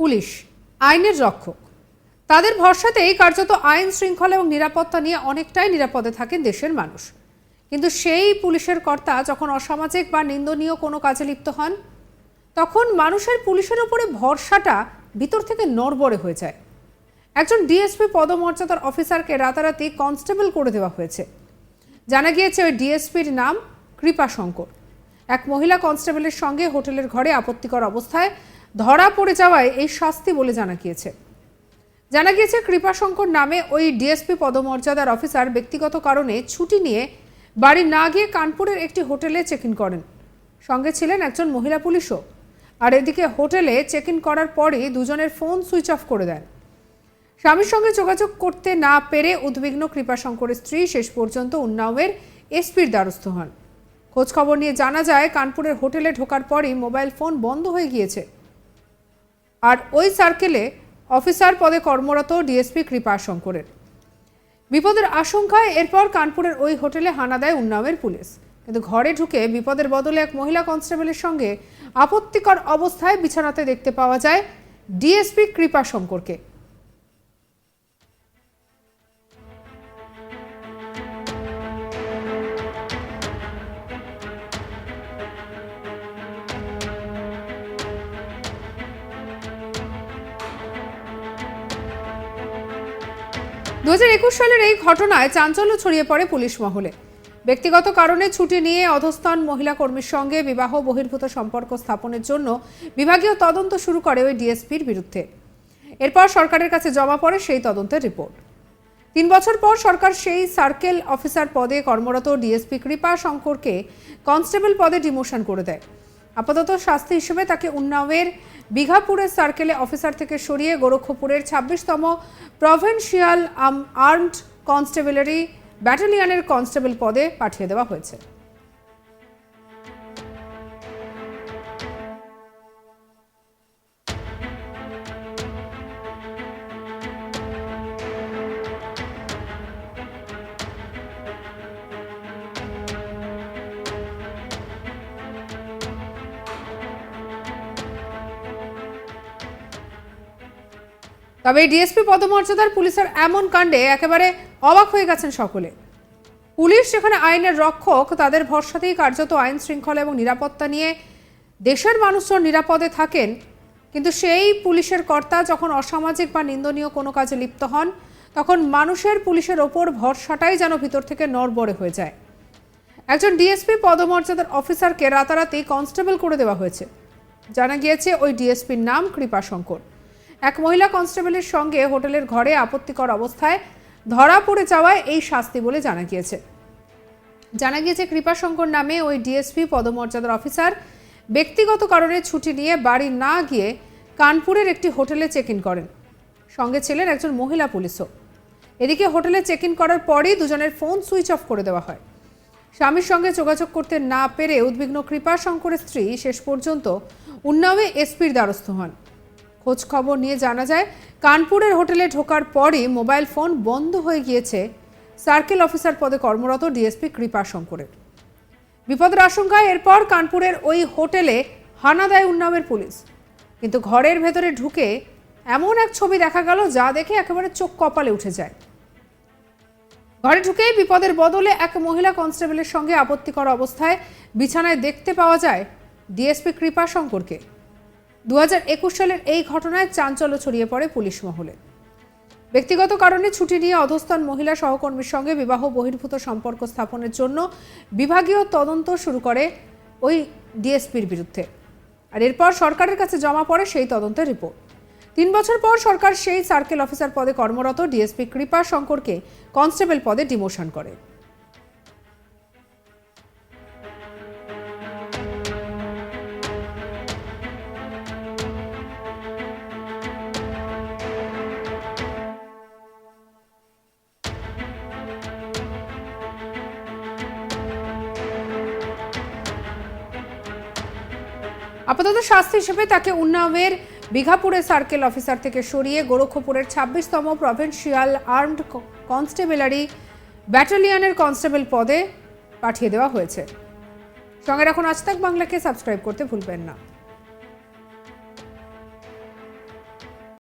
Police, আইনের রক্ষক। তাদের ভরসাতেই কার্যত আইন শৃঙ্খলা এবং নিরাপত্তা নিয়ে অনেকটাই নিরাপদে থাকেন দেশের মানুষ। কিন্তু সেই পুলিশের কর্তা যখন অসামাজিক বা নিন্দনীয় কোনো কাজে লিপ্ত হন, তখন মানুষের পুলিশের উপরে ভরসাটা ভিতর থেকে নড়বড়ে হয়ে যায়। একজন ডিএসপি পদমর্যাদার অফিসারকে রাতারাতি কনস্টেবল করে দেওয়া হয়েছে। জানা গিয়েছে ওই ডিএসপির নাম কৃপা শঙ্কর। এক মহিলা কনস্টেবলের সঙ্গে হোটেলের ঘরে আপত্তিকর অবস্থায় ধরা পড়ে যাওয়ায় এই শাস্তি বলে জানা গিয়েছে। জানা গিয়েছে, কৃপাশঙ্কর নামে ওই ডিএসপি পদমর্যাদার অফিসার ব্যক্তিগত কারণে ছুটি নিয়ে বাড়ি না গিয়ে কানপুরের একটি হোটেলে চেক ইন করেন। সঙ্গে ছিলেন একজন মহিলা পুলিশও। আর এদিকে হোটেলে চেক ইন করার পরই দুজনের ফোন সুইচ অফ করে দেন। স্বামীর সঙ্গে যোগাযোগ করতে না পেরে উদ্বিগ্ন কৃপাশঙ্করের স্ত্রী শেষ পর্যন্ত উন্নাওয়ের এসপির দ্বারস্থ হন। খোঁজখবর নিয়ে জানা যায়, কানপুরের হোটেলে ঢোকার পরই মোবাইল ফোন বন্ধ হয়ে গিয়েছে। আর ওই সার্কেলে অফিসার পদে কর্মরত ডিএসপি কৃপা শঙ্করের। বিপদের আশঙ্কায় এরপর কানপুরের ওই হোটেলে হানা দেয় উন্নামের পুলিশ। কিন্তু ঘরে ঢুকে বিপদের বদলে এক মহিলা কনস্টেবলের সঙ্গে আপত্তিকর অবস্থায় বিছানাতে দেখতে পাওয়া যায় ডিএসপি কৃপা শঙ্করকে। দু হাজার একুশ সালের এই ঘটনায় চাঞ্চল্য ছড়িয়ে পড়ে পুলিশ মহলে। ব্যক্তিগত কারণে ছুটি নিয়ে অধস্তন মহিলা কর্মীর সঙ্গে বিবাহ বহির্ভূত সম্পর্ক স্থাপনের জন্য বিভাগীয় তদন্ত শুরু করে ওই ডিএসপির বিরুদ্ধে। এরপর সরকারের কাছে জমা পড়ে সেই তদন্তের রিপোর্ট। তিন বছর পর সরকার সেই সার্কেল অফিসার পদে কর্মরত ডিএসপি কৃপা শঙ্করকে কনস্টেবল পদে ডিমোশন করে দেয়। আপাতত শাস্তি হিসেবে তাকে উন্নাওয়ের বিঘাপুরের সার্কেলে অফিসার থেকে সরিয়ে গোরক্ষপুরের ছাব্বিশতম প্রভিন্সিয়াল আর্মড কনস্টেবলারি ব্যাটালিয়ানের কনস্টেবল পদে পাঠিয়ে দেওয়া হয়েছে। তবে এই ডিএসপি পদমর্যাদার পুলিশের এমন কাণ্ডে একেবারে অবাক হয়ে গেছেন সকলে। পুলিশ যেখানে আইনের রক্ষক, তাদের ভরসাতেই কার্যত আইন শৃঙ্খলা এবং নিরাপত্তা নিয়ে দেশের মানুষজন নিরাপদে থাকেন। কিন্তু সেই পুলিশের কর্তা যখন অসামাজিক বা নিন্দনীয় কোনো কাজে লিপ্ত হন, তখন মানুষের পুলিশের ওপর ভরসাটাই যেন ভিতর থেকে নড়বড়ে হয়ে যায়। একজন ডিএসপি পদমর্যাদার অফিসারকে রাতারাতি কনস্টেবল করে দেওয়া হয়েছে। জানা গিয়েছে ওই ডিএসপির নাম কৃপা শঙ্কর। এক মহিলা কনস্টেবলের সঙ্গে হোটেলের ঘরে আপত্তিকর অবস্থায় ধরা পড়ে যাওয়ায় এই শাস্তি বলে জানা গিয়েছে। জানা গিয়েছে, কৃপাশঙ্কর নামে ওই ডিএসপি পদমর্যাদার অফিসার ব্যক্তিগত কারণে ছুটি নিয়ে বাড়ি না গিয়ে কানপুরের একটি হোটেলে চেক ইন করেন। সঙ্গে ছিলেন একজন মহিলা পুলিশও। এদিকে হোটেলে চেক ইন করার পরই দুজনের ফোন সুইচ অফ করে দেওয়া হয়। স্বামীর সঙ্গে যোগাযোগ করতে না পেরে উদ্বিগ্ন কৃপাশঙ্করের স্ত্রী শেষ পর্যন্ত উন্নাওয়ে এসপির দ্বারস্থ হন। খোঁজ খবর নিয়ে জানা যায়, কানপুরের হোটেলে ঢোকার পরই মোবাইল ফোন বন্ধ হয়ে গিয়েছে সার্কেল অফিসার পদে কর্মরত ডিএসপি কৃপা শঙ্করের বিপদের আশঙ্কায় এরপর কানপুরের ওই হোটেলে হানা দেয় উন্নামের পুলিশ। কিন্তু ঘরের ভেতরে ঢুকে এমন এক ছবি দেখা গেল যা দেখে একেবারে চোখ কপালে উঠে যায়। ঘরে ঢুকেই বিপদের বদলে এক মহিলা কনস্টেবলের সঙ্গে আপত্তিকর অবস্থায় বিছানায় দেখতে পাওয়া যায় ডিএসপি কৃপা শঙ্করকে দু হাজার একুশ সালের এই ঘটনায় চাঞ্চল্য ছড়িয়ে পড়ে পুলিশ মহলে। ব্যক্তিগত কারণে ছুটি নিয়ে অধস্থান মহিলা সহকর্মীর সঙ্গে বিবাহ বহির্ভূত সম্পর্ক স্থাপনের জন্য বিভাগীয় তদন্ত শুরু করে ওই ডিএসপির বিরুদ্ধে। আর এরপর সরকারের কাছে জমা পড়ে সেই তদন্তের রিপোর্ট। তিন বছর পর সরকার সেই সার্কেল অফিসার পদে কর্মরত ডিএসপি কৃপা শঙ্করকে কনস্টেবল পদে ডিমোশন করে। আপাতত শাস্তি হিসেবে তাকে উন্নাওয়ের বিঘাপুরের সার্কেল অফিসার থেকে সরিয়ে গোরক্ষপুরের ছাব্বিশতম প্রভিন্সিয়াল আর্মড কনস্টেবলারি ব্যাটালিয়নের কনস্টেবল পদে পাঠিয়ে দেওয়া হয়েছে। সঙ্গে এখন আজ তাক বাংলাকে, সাবস্ক্রাইব করতে ভুলবেন না।